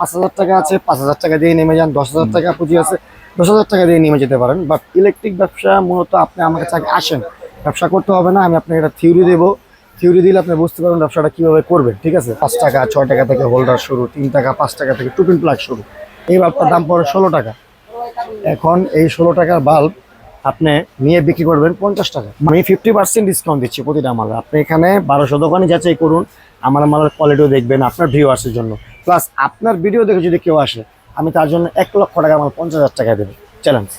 পাঁচ হাজার টাকা আছে পাঁচ হাজার টাকা দিয়ে নেমে যান দশ হাজার টাকা পুঁজি আছে দশ হাজার টাকা দিয়ে নেমে যেতে পারেন। বাট ইলেকট্রিক ব্যবসা মূলত আপনি আমার কাছে আগে আসেন। ব্যবসা করতে হবে না আমি আপনাকে একটা থিওরি দেবো। থিওরি দিলে আপনি বুঝতে পারবেন ব্যবসাটা কীভাবে করবেন ঠিক আছে? পাঁচ টাকা ছয় টাকা থেকে হোল্ডার শুরু তিন টাকা পাঁচ টাকা থেকে টুপিন প্লাগ শুরু। এই বাল্বটার দাম পড়ে ষোলো টাকা। এখন এই ষোলো টাকার বাল্ব আপনি নিয়ে বিক্রি করবেন পঞ্চাশ টাকা। আমি ফিফটি পার্সেন্ট ডিসকাউন্ট দিচ্ছি প্রতিটা মালে। আপনি এখানে বারোশো দোকানে যাচাই করুন আমার মালের কোয়ালিটিও দেখবেন আপনার ভিউয়ার্সের জন্য। প্লাস আপনার ভিডিও দেখে যদি কেউ আসে আমি তার জন্য এক লক্ষ টাকা আমার পঞ্চাশ হাজার টাকা দেবো। চ্যালেঞ্জ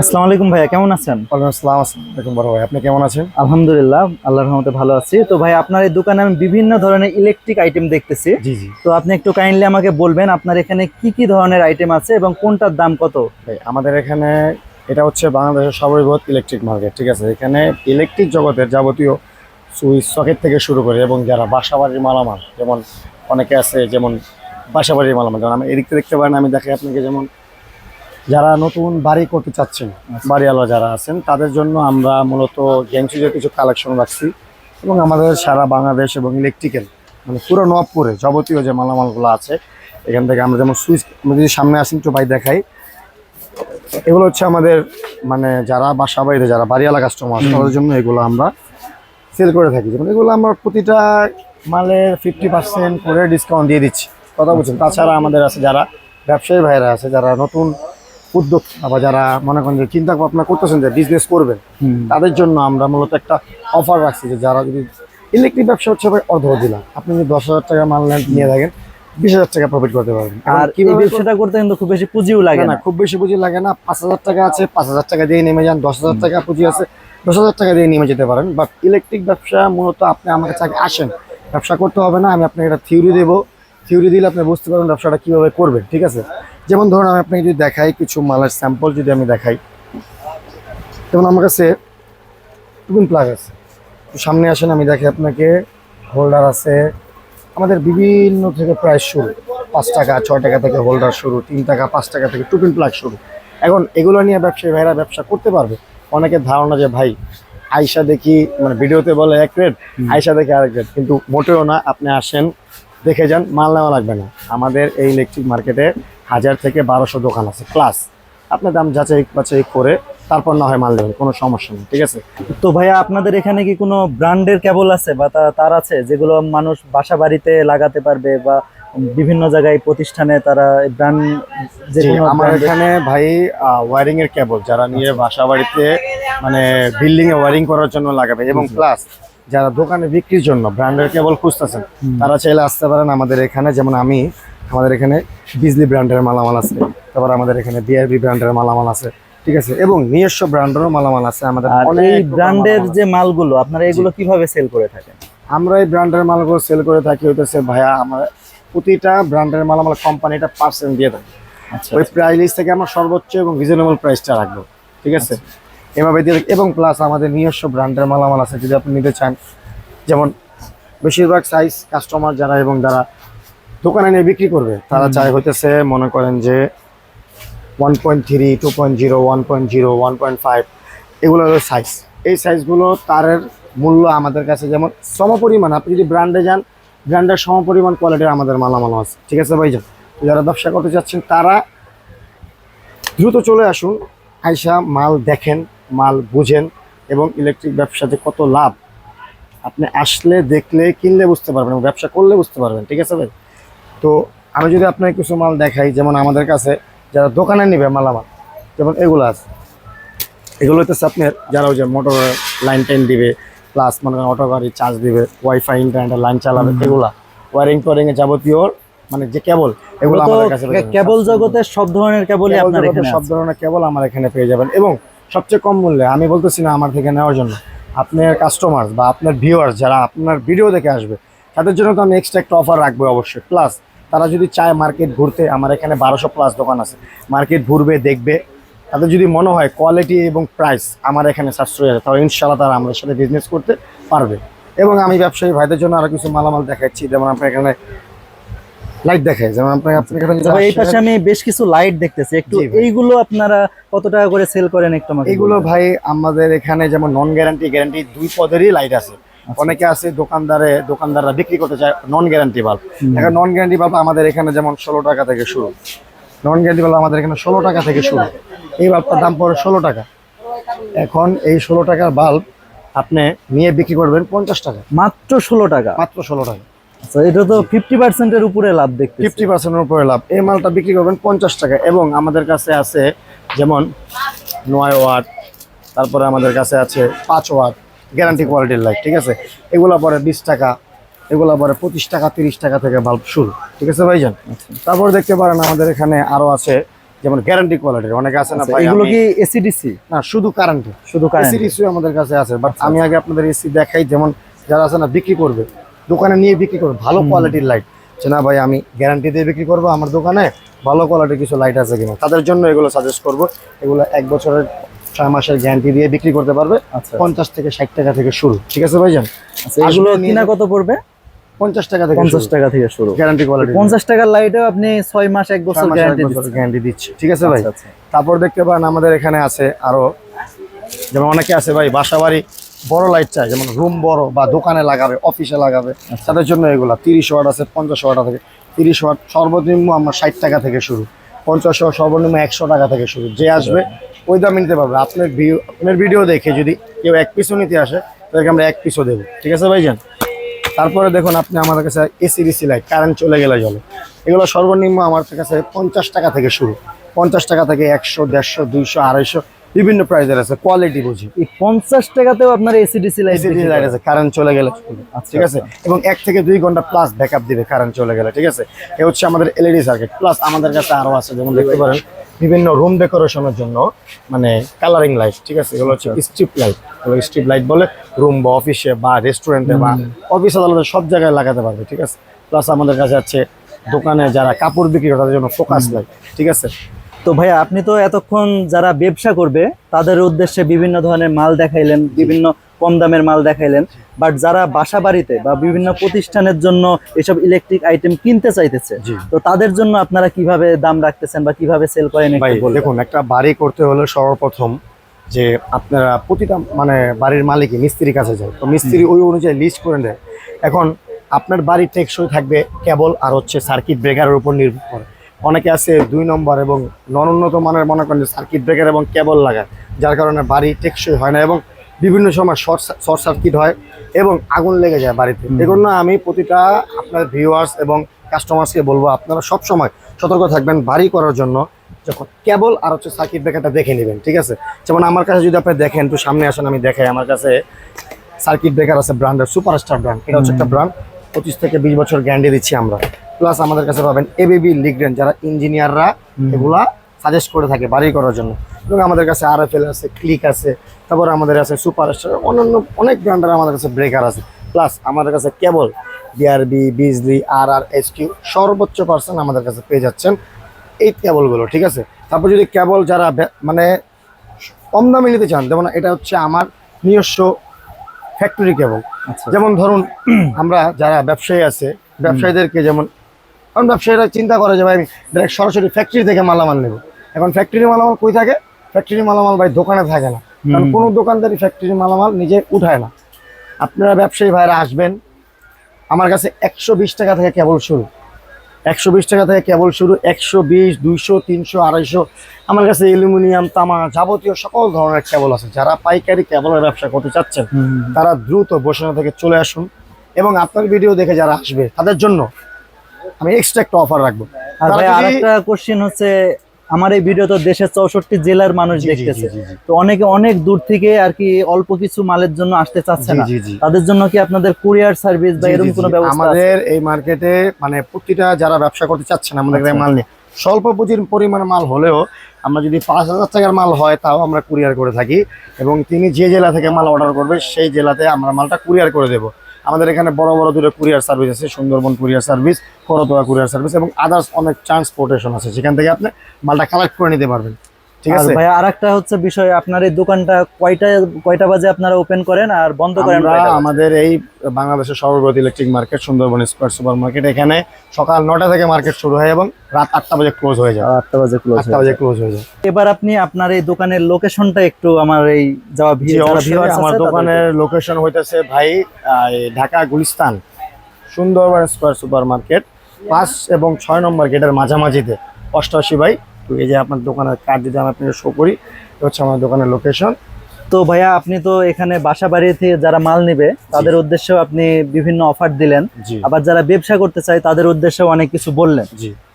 আসসালামু আলাইকুম ভাইয়া কেমন আছেন? ওয়ালাইকুম আসসালাম আসসালামু বড় ভাই। আপনি কেমন আছেন? আলহামদুলিল্লাহ আল্লাহর রহমতে ভালো আছি। তো ভাই আপনার এই দোকানে আমি বিভিন্ন ধরনের ইলেকট্রিক আইটেম দেখতেছি। জি জি। তো আপনি একটু কাইন্ডলি আমাকে বলবেন আপনার এখানে কি কি ধরনের আইটেম আছে এবং কোনটার দাম কত? ভাই আমাদের এখানে এটা হচ্ছে বাংলাদেশের সর্ববৃহৎ ইলেকট্রিক মার্কেট ঠিক আছে? এখানে ইলেকট্রিক জগতের যাবতীয় সুইচ সকেট থেকে শুরু করে এবং যারা বাসাবাড়ির মালামাল যেমন অনেকে আছে যেমন বাসাবাড়ির মালামাল যেমন আমি এদিকে দেখতে পারেন আমি দেখাই আপনাকে যেমন যারা নতুন বাড়ি করতে চাচ্ছেন বাড়িওয়ালা যারা আছেন তাদের জন্য আমরা মূলত গ্যাংসুজের কিছু কালেকশন রাখছি এবং আমাদের সারা বাংলাদেশ এবং ইলেকট্রিক্যাল মানে পুরো নবপুরে যাবতীয় যে মালামালগুলো আছে এখান থেকে আমরা যেমন সুইচ আমরা যদি সামনে আসেন একটু ভাই দেখাই। এগুলো হচ্ছে আমাদের মানে যারা বাসা বাড়িতে যারা বাড়িওয়ালা কাস্টমার তাদের জন্য এগুলো আমরা সেল করে থাকি। যেমন এগুলো আমরা প্রতিটা মালের ফিফটি পার্সেন্ট করে ডিসকাউন্ট দিয়ে দিচ্ছি। কথা বলছেন। তাছাড়া আমাদের আছে যারা ব্যবসায়ী ভাইরা আছে যারা নতুন উদ্যোগ বা যারা মনে করেন যে চিন্তা ভাবনা করতেছেন যে বিজনেস করবেন তাদের জন্য আমরা মূলত একটা অফার রাখছি যে যারা যদি ইলেকট্রিক ব্যবসা হচ্ছে অর্ধ দিলাম আপনি যদি দশ হাজার টাকা মাল নিয়ে থাকেন বিশ হাজার টাকা প্রফিট করতে পারবেন। আর এই ব্যবসাটা করতে কিন্তু খুব বেশি পুঁজিও লাগে না খুব বেশি পুঁজি লাগে না। পাঁচ হাজার টাকা আছে পাঁচ হাজার টাকা দিয়ে নেমে যান দশ হাজার টাকা পুঁজি আছে দশ হাজার টাকা দিয়ে নেমে যেতে পারেন। বাট ইলেকট্রিক ব্যবসা মূলত আপনি আমার কাছে আসেন। ব্যবসা করতে হবে না আমি আপনাকে একটা থিওরি দেবো। থিওরি দিলে আপনি বুঝতে পারবেন ব্যবসাটা কীভাবে করবেন ঠিক আছে? যেমন ধরুন আমি আপনাকে যদি দেখাই কিছু মালের স্যাম্পল যদি আমি দেখাই। যেমন আমার কাছে টুপিন প্লাগ আছে। সামনে আসেন আমি দেখি আপনাকে। হোল্ডার আছে আমাদের বিভিন্ন থেকে প্রাইস শুরু। পাঁচ টাকা ছয় টাকা থেকে হোল্ডার শুরু তিন টাকা পাঁচ টাকা থেকে টুপিন প্লাগ শুরু। এখন এগুলো নিয়ে ব্যবসায়ী ভাইরা ব্যবসা করতে পারবে। অনেকের ধারণা যে ভাই আয়সা দেখি মানে ভিডিওতে বলে এক রেট আয়সা দেখে আরেক রেট কিন্তু মোটেও না আপনি আসেন দেখে যান মাল নেওয়া লাগবে না। আমাদের এই ইলেকট্রিক মার্কেটে হাজার থেকে বারোশো দোকান আছে প্লাস আপনার দাম যাচাই বাছাই করে তারপর না হয় মাল নেবেন কোনো সমস্যা নেই ঠিক আছে? তো ভাইয়া আপনাদের এখানে কি কোনো ব্র্যান্ডের কেবল আছে বা তার আছে যেগুলো মানুষ বাসা বাড়িতে লাগাতে পারবে বা বিভিন্ন জায়গায় প্রতিষ্ঠানে তারা ব্র্যান্ড যে আমার এখানে ভাই ওয়ারিং এর কেবল যারা নিয়ে বাসা বাড়িতে মানে বিল্ডিং এ ওয়ারিং করার জন্য লাগাবে। এবং প্লাস যারা দোকানে বিক্রির জন্য ব্র্যান্ডের কেবল খুঁজতেছেন তারা চাইলে আসতে পারেন আমাদের এখানে। যেমন আমি আমাদের এখানে বিজলি ব্র্যান্ডের মালামাল আছে তারপর আমাদের এখানে বিআরবি ব্র্যান্ডের মালামাল আছে। ঠিক আছে এবং নিজস্ব ব্র্যান্ডেরও মালামাল আছে আমাদের এই ব্র্যান্ডের যে মালগুলো আপনারা এগুলো কীভাবে সেল করে থাকেন? আমরা এই ব্র্যান্ডের মালগুলো সেল করে থাকি হইতেছে ভাইয়া আমরা প্রতিটা ব্র্যান্ডের মালামাল কোম্পানিটা পার্সেন্ট দিয়ে থাকি আচ্ছা ওই প্রাইস লিস্ট থেকে আমরা সর্বোচ্চ এবং রিজনেবল প্রাইসটা রাখব ঠিক আছে? এভাবে দিয়ে এবং প্লাস আমাদের নিজস্ব ব্র্যান্ডের মালামাল আছে যদি আপনি নিতে চান যেমন বেশিরভাগ সাইজ কাস্টমার যারা এবং যারা দোকানে নিয়ে বিক্রি করবে তারা চাই হইতেছে মনে করেন যে one point three two point zero one point zero one point five এগুলো হলো সাইজ এই সাইজগুলো তারের মূল্য আমাদের কাছে যেমন সমপরিমাণ, আপনি যদি ব্র্যান্ডে যান ব্র্যান্ডের সমপরিমাণ কোয়ালিটির আমাদের মালামাল আছে। ঠিক আছে ভাইজান? যারা ব্যবসা করতে চাচ্ছেন, তারা দ্রুত চলে আসুন, আইসা মাল দেখেন, মাল বুঝেন এবং ইলেকট্রিক ব্যবসাতে কত লাভ। আপনি আসলে দেখলে, কিনলে বুঝতে পারবেন ব্যবসা করলে বুঝতে পারবেন। ঠিক আছে ভাই? তো আমি যদি আপনাকে কিছু মাল দেখাই, যেমন আমাদের কাছে যারা দোকানে নিবে মালামাল যেমন এগুলো আছে। এগুলো হচ্ছে আপনার যারা ওই যে মোটর লাইন টাইন দিবে প্লাস মনে করেন অটো গাড়ি চার্জ দিবে ওয়াইফাই ইন্টারনেটের লাইন চালাবে এগুলা। ওয়ারিং টোয়ারিং এর যাবতীয় মানে যে কেবল এগুলো আমাদের কাছে। কেবল জগতের সব ধরনের কেবলই কেবল আপনার এখানে সব ধরনের কেবল আমার এখানে পেয়ে যাবেন। এবং সবচেয়ে কম মূল্যে আমি বলতেছি না আমার থেকে নেওয়ার জন্য আপনার কাস্টমার বা আপনার ভিউয়ার্স যারা আপনার ভিডিও দেখে আসবে তাদের জন্য তো আমি এক্সট্রা একটা অফার রাখব অবশ্যই। প্লাস তারা যদি চায় মার্কেট ঘুরতে আমার এখানে বারোশো প্লাস দোকান আছে। মার্কেট ঘুরবে দেখবে। তাদের যদি মনে হয় কোয়ালিটি এবং প্রাইস আমার এখানে সাশ্রয় আছে তাহলে ইনশাল্লাহ তারা আমাদের সাথে বিজনেস করতে পারবে। এবং আমি ব্যবসায়ী ভাইদের জন্য আরও কিছু মালামাল দেখাচ্ছি যেমন আপনার এখানে লাইট দেখায় যেমন আপনার আপনার এখানে এই পাশে আমি বেশ কিছু লাইট দেখতেছি। একটু এইগুলো আপনারা কত টাকা করে সেল করেন একটু আমাকে এগুলো ভাই আমাদের এখানে যেমন নন গ্যারান্টি গ্যারান্টি দুই পদেরই লাইট আছে। অনেকে আছে দোকানদারে দোকানদাররা বিক্রি করতে চায় নন গ্যারান্টি বাল্ব এখন নন গ্যারান্টি বাল্ব আমাদের এখানে যেমন ষোলো টাকা থেকে শুরু। নন গ্যারান্টি বাল্ব আমাদের এখানে ষোলো টাকা থেকে শুরু। এই বাল্বটার দাম পড়ে ষোলো টাকা। এখন এই ষোলো টাকার বাল্ব আপনি নিয়ে বিক্রি করবেন পঞ্চাশ টাকা। মাত্র ষোলো টাকা? মাত্র ষোলো টাকা। আচ্ছা এটা তো ফিফটি পার্সেন্টের উপরে লাভ দেখতে ফিফটি পার্সেন্টের উপরে লাভ। এই মালটা বিক্রি করবেন পঞ্চাশ টাকা। এবং আমাদের কাছে আছে যেমন নয় ওয়াট তারপরে আমাদের কাছে আছে পাঁচ ওয়াট। গ্যারান্টি কোয়ালিটির লাইট ঠিক আছে? এগুলো পরে বিশ টাকা এগুলো পরে পঁচিশ টাকা তিরিশ টাকা থেকে বাল্ব শুরু ঠিক আছে ভাইজান? তারপর দেখতে পারেন আমাদের এখানে আরও আছে যেমন গ্যারান্টি কোয়ালিটির অনেকে আছে না ভাই এগুলো কি এসিডিসি না শুধু কারেন্টি শুধু এসি রিসিউ আমাদের কাছে আছে বাট আমি আগে আপনাদের এসি দেখাই যেমন যারা আছে না বিক্রি করবে দোকানে নিয়ে বিক্রি করবে ভালো কোয়ালিটির লাইট যে না ভাই আমি গ্যারান্টি দিয়ে বিক্রি করব আমার দোকানে ভালো কোয়ালিটির কিছু লাইট আছে কিনা। তাদের জন্য এগুলো সাজেস্ট করব এগুলো এক বছরের ছয় মাসের গ্যারান্টি দিয়ে বিক্রি করতে পারবে। আচ্ছা পঞ্চাশ থেকে ষাট টাকা থেকে শুরু। ঠিক আছে ভাইজান? আচ্ছা এগুলো কিনা কত পড়বে? পঞ্চাশ টাকা থেকে পঞ্চাশ টাকা থেকে শুরু। গ্যারান্টি কোয়ালিটি পঞ্চাশ টাকার লাইটেও আপনি ছয় মাস এক বছর গ্যারান্টি গ্যারান্টি দিচ্ছে। ঠিক আছে ভাই? আচ্ছা। আচ্ছা তারপর দেখতে পারেন আমাদের এখানে আছে আরও যেমন অনেকে আছে ভাই বাসা বাড়ি বড় লাইট চাই যেমন রুম বড় বা দোকানে লাগাবে অফিসে লাগাবে তাদের জন্য এগুলা। তিরিশ ওয়াট আছে পঞ্চাশ ওয়াট থেকে তিরিশ ওয়াট সর্বনিম্ন আমার ষাট টাকা থেকে শুরু। পঞ্চাশ ওয়াট সর্বনিম্ন একশো টাকা থেকে শুরু। যে আসবে ওই দামে নিতে পারবে। আপনার ভিউ আপনার ভিডিও দেখে যদি কেউ এক পিসও নিতে আসে তাদেরকে আমরা এক পিসও দেবো। ঠিক আছে ভাইজান? তারপরে দেখুন আপনি আমাদের কাছে এসি ডিসি লাইট কারেন্ট চলে গেলে জলে। এগুলো সর্বনিম্ন আমার কাছে পঞ্চাশ টাকা থেকে শুরু। পঞ্চাশ টাকা থেকে একশো দেড়শো দুইশো আড়াইশো বিভিন্ন প্রাইজের আছে। কোয়ালিটি বুঝি। এই পঞ্চাশ টাকাতেও আপনার AC DC light AC light আছে কারেন্ট চলে গেলে। আচ্ছা, ঠিক আছে? এবং এক থেকে দুই ঘণ্টা প্লাস ব্যাকআপ দিবে কারেন্ট চলে গেলে। ঠিক আছে? এ হচ্ছে আমাদের এলইডি সার্কিট প্লাস আমাদের কাছে আরও আছে যেমন দেখতে পারেন। বিভিন্ন রুম ডেকোরেশনের জন্য মানে কালারিং লাইট ঠিক আছে? এগুলো হচ্ছে স্ট্রিপ লাইট এগুলো স্ট্রিপ লাইট বলে রুম বা অফিসে বা রেস্টুরেন্টে বা অফিস আদালতে সব জায়গায় লাগাতে পারবে ঠিক আছে? প্লাস আমাদের কাছে আছে দোকানে যারা কাপড় বিক্রি করে তাদের জন্য ফোকাস লাইট ঠিক আছে? তো ভাইয়া আপনি তো এতক্ষণ যারা ব্যবসা করবে তাদের উদ্দেশ্যে বিভিন্ন ধরনের মাল দেখাইলেন বিভিন্ন কম দামের মাল দেখাইলেন। বাট যারা বাসা বাড়িতে বা বিভিন্ন প্রতিষ্ঠানের জন্য এসব ইলেকট্রিক আইটেম কিনতে চাইতেছে। তো তাদের জন্য আপনারা কীভাবে দাম রাখতেছেন বা কীভাবে সেল করেন দেখুন একটা বাড়ি করতে হলে সর্বপ্রথম যে আপনারা প্রতিটা মানে বাড়ির মালিকই মিস্ত্রির কাছে যায় তো মিস্ত্রি ওই অনুযায়ী লিস্ট করে দেয় এখন আপনার বাড়ি টেকসই থাকবে কেবল আর হচ্ছে সার্কিট ব্রেকারের উপর নির্ভর করে। অনেকে আছে দুই নম্বর এবং নন উন্নত মানের মনে করেন যে সার্কিট ব্রেকার এবং কেবল লাগায় যার কারণে বাড়ি টেকসই হয় না এবং বিভিন্ন সময় শর্ট শর্ট সার্কিট হয় এবং আগুন লেগে যায় বাড়িতে। এজন্য আমি প্রতিটা আপনার ভিউয়ার্স এবং কাস্টমার্সকে বলব আপনারা সব সময় সতর্ক থাকবেন বাড়ি করার জন্য যখন কেবল আর হচ্ছে সার্কিট ব্রেকারটা দেখে নেবেন ঠিক আছে? যেমন আমার কাছে যদি আপনি দেখেন একটু সামনে আসেন আমি দেখাই। আমার কাছে সার্কিট ব্রেকার আছে ব্র্যান্ডের সুপারস্টার ব্র্যান্ড এটা হচ্ছে একটা ব্র্যান্ড পঁচিশ থেকে বিশ বছর গ্যারান্টি দিচ্ছি আমরা। প্লাস আমাদের কাছে পাবেন এবিবি লিগ্রেন যারা ইঞ্জিনিয়াররা এগুলা সাজেস্ট করে থাকে বাড়ি করার জন্য। এবং আমাদের কাছে আর এফ এল আছে ক্লিক আছে তারপর আমাদের আছে সুপারস্টার অন্যান্য অনেক ব্র্যান্ডের আমাদের কাছে ব্রেকার আছে। প্লাস আমাদের কাছে কেবল BRB Bijli R R S Q সর্বোচ্চ পার্সেন্ট আমাদের কাছে পেয়ে যাচ্ছেন এই কেবলগুলো ঠিক আছে? তারপর যদি কেবল যারা মানে কম দামে নিতে চান যেমন এটা হচ্ছে আমার নিজস্ব ফ্যাক্টরি কেবল আচ্ছা। যেমন ধরুন আমরা যারা ব্যবসায়ী আছে ব্যবসায়ীদেরকে যেমন কারণ ব্যবসায়ীরা চিন্তা করে যে ভাই আমি ডাইরেক্ট সরাসরি ফ্যাক্টরি থেকে মালামাল নেব। এখন ফ্যাক্টরি মালামাল কই থাকে? ফ্যাক্টরি মালামাল ভাই দোকানে থাকে না। কারণ কোনো দোকানদারি ফ্যাক্টরি মালামাল নিজে উঠায় না। আপনারা ব্যবসায়ী ভাইরা আসবেন। আমার কাছে একশো বিশ টাকা থেকে কেবল শুরু। একশো বিশ টাকা থেকে কেবল শুরু। একশো বিশ দুইশো তিনশো আড়াইশো। আমার কাছে অ্যালুমিনিয়াম তামা যাবতীয় সকল ধরনের কেবল আছে। যারা পাইকারি কেবলের ব্যবসা করতে চাচ্ছেন তারা দ্রুত বসুনা থেকে চলে আসুন। এবং আপনার ভিডিও দেখে যারা আসবে তাদের জন্য আমি এক্সট্রা একটা অফার রাখব আর ভাই আরেকটা কোশ্চেন হচ্ছে আমার এই ভিডিও তো দেশের চৌষট্টি জেলার মানুষ দেখতেছে। তো অনেকে অনেক দূর থেকে আর কি অল্প কিছু মালের জন্য আসতে চাচ্ছে না। তাদের জন্য কি আপনাদের কুরিয়ার সার্ভিস বা এরকম কোনো ব্যবস্থা আমাদের এই মার্কেটে মানে প্রতিটা যারা ব্যবসা করতে চাচ্ছেন আমাদের আচ্ছা। মাল নিয়ে স্বল্প পুঁজির পরিমাণে মাল হলেও আমরা যদি পাঁচ হাজার টাকার মাল হয় তাও আমরা কুরিয়ার করে থাকি এবং তিনি যে জেলা থেকে মাল অর্ডার করবে সেই জেলাতে আমরা মালটা কুরিয়ার করে দেবো আমাদের এখানে বড় বড় দুটো কুরিয়ার সার্ভিস আছে, Sundarban courier service Karatoya courier service এবং আদার্স অনেক ট্রান্সপোর্টেশন আছে। সেখান থেকে আপনি মালটা কালেক্ট করে নিতে পারবেন। ঠিক আর আছে? আরেকটা হচ্ছে বিষয় আপনার এই দোকানটা কয়টা কয়টা বাজে আপনারা ওপেন করেন আর বন্ধ করেন? আমাদের এই বাংলাদেশের সর্ববৃহৎ electric market Sundarban square super market এখানে সকাল নটা থেকে মার্কেট শুরু হয় এবং রাত আটটা বাজে ক্লোজ হয়ে যায়। আটটা বাজে ক্লোজ আটটা বাজে ক্লোজ হয়ে যায়। এবার আপনি আপনার এই দোকানের লোকেশনটা একটু আমার এই যাওয়া আমার দোকানের লোকেশন হইতেছে ভাই Dhaka Gulistan Sundarban square super market পাঁচ এবং ছয় নম্বর গেটের মাঝামাঝিতে। অষ্টআশি ভাই তো এই যে আপনার দোকানের কার্ড যদি আমি আপনাকে শো করি হচ্ছে আমার দোকানের লোকেশন তো ভাইয়া আপনি তো এখানে বাসা বাড়ি থেকে যারা মাল নেবে তাদের উদ্দেশ্যে আপনি বিভিন্ন অফার দিলেন। আবার যারা ব্যবসা করতে চায় তাদের উদ্দেশ্যে অনেক কিছু বললেন।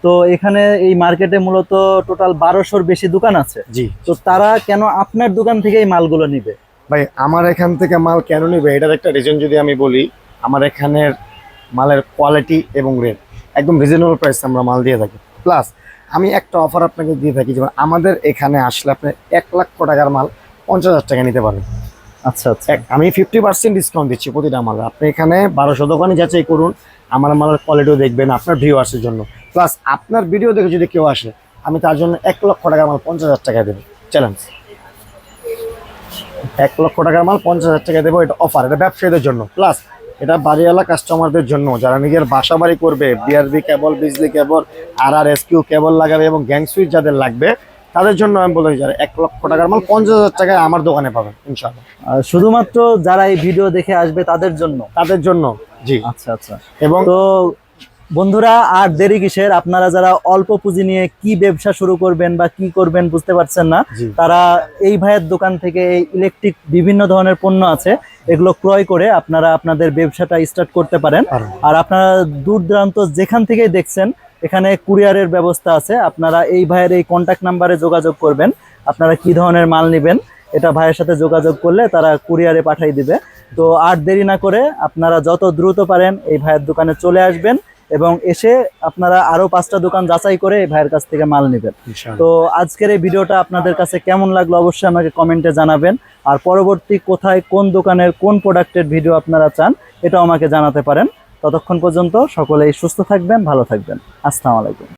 তো এখানে এই মার্কেটে মূলত টোটাল বারোশোর বেশি দোকান আছে। জি। তো তারা কেন আপনার দোকান থেকে এই মালগুলো নিবে? ভাই আমার এখান থেকে মাল কেন নিবে? এটার একটা রিজন যদি আমি বলি আমার এখানের মালের কোয়ালিটি এবং রেট একদম রিজনেবল প্রাইস আমরা মাল দিয়ে থাকি। প্লাস আমি একটা অফার আপনাকে দিয়ে থাকি যেমন আমাদের এখানে আসলে আপনি এক লক্ষ টাকার মাল পঞ্চাশ হাজার টাকা নিতে পারেন। আচ্ছা আচ্ছা। আমি ফিফটি পার্সেন্ট ডিসকাউন্ট দিচ্ছি প্রতিটা মালে। আপনি এখানে বারোশো দোকানে যাচাই করুন আমার মালের কোয়ালিটিও দেখবেন আপনার ভিউয়ার্সের জন্য। প্লাস আপনার ভিডিও দেখে যদি কেউ আসে আমি তার জন্য এক লক্ষ টাকার মাল পঞ্চাশ হাজার টাকা দেবো। চ্যালেঞ্জ এক লক্ষ টাকার মাল পঞ্চাশ হাজার টাকা দেবো এটা অফার এটা ব্যবসায়ীদের জন্য। প্লাস এটা বাড়িওয়ালা কাস্টমারদের জন্য। যারা নিজের বাসা বাড়ি করবে বিআরবি কেবল বিজলি কেবল আর আর এসকিউ কেবল লাগাবে এবং গ্যাং সুইচ যাদের লাগবে তাদের জন্য আমি বলি যারা এক লক্ষ টাকার মাল পঞ্চাশ হাজার টাকায় আমার দোকানে পাবেন ইনশাল্লাহ শুধুমাত্র যারা এই ভিডিও দেখে আসবে তাদের জন্য? তাদের জন্য জি। আচ্ছা আচ্ছা। এবং তো বন্ধুরা আর দেরি কিসের? আপনারা যারা অল্প পুঁজি নিয়ে কি ব্যবসা শুরু করবেন বা কি করবেন বুঝতে পারছেন না তারা এই ভাইয়ের দোকান থেকে এই ইলেকট্রিক বিভিন্ন ধরনের পণ্য আছে এগুলো ক্রয় করে আপনারা আপনাদের ব্যবসাটা স্টার্ট করতে পারেন। আর আপনারা দূর দূরান্ত যেখান থেকেই দেখছেন এখানে কুরিয়ারের ব্যবস্থা আছে আপনারা এই ভাইয়ের এই কন্ট্যাক্ট নাম্বারে যোগাযোগ করবেন আপনারা কি ধরনের মাল নেবেন এটা ভাইয়ের সাথে যোগাযোগ করলে তারা কুরিয়ারে পাঠিয়ে দিবে। তো আর দেরি না করে আপনারা যত দ্রুত পারেন এই ভাইয়ের দোকানে চলে আসবেন এবং এসে আপনারা আরও পাঁচটা দোকান যাচাই করে ভাইয়ের কাছ থেকে মাল নেবেন। তো আজকের এই ভিডিওটা আপনাদের কাছে কেমন লাগল অবশ্যই আমাকে কমেন্টে জানাবেন। আর পরবর্তী কোথায় কোন দোকানের কোন প্রোডাক্টের ভিডিও আপনারা চান এটাও আমাকে জানাতে পারেন। ততক্ষণ পর্যন্ত সকলেই সুস্থ থাকবেন ভালো থাকবেন। আসসালামু আলাইকুম।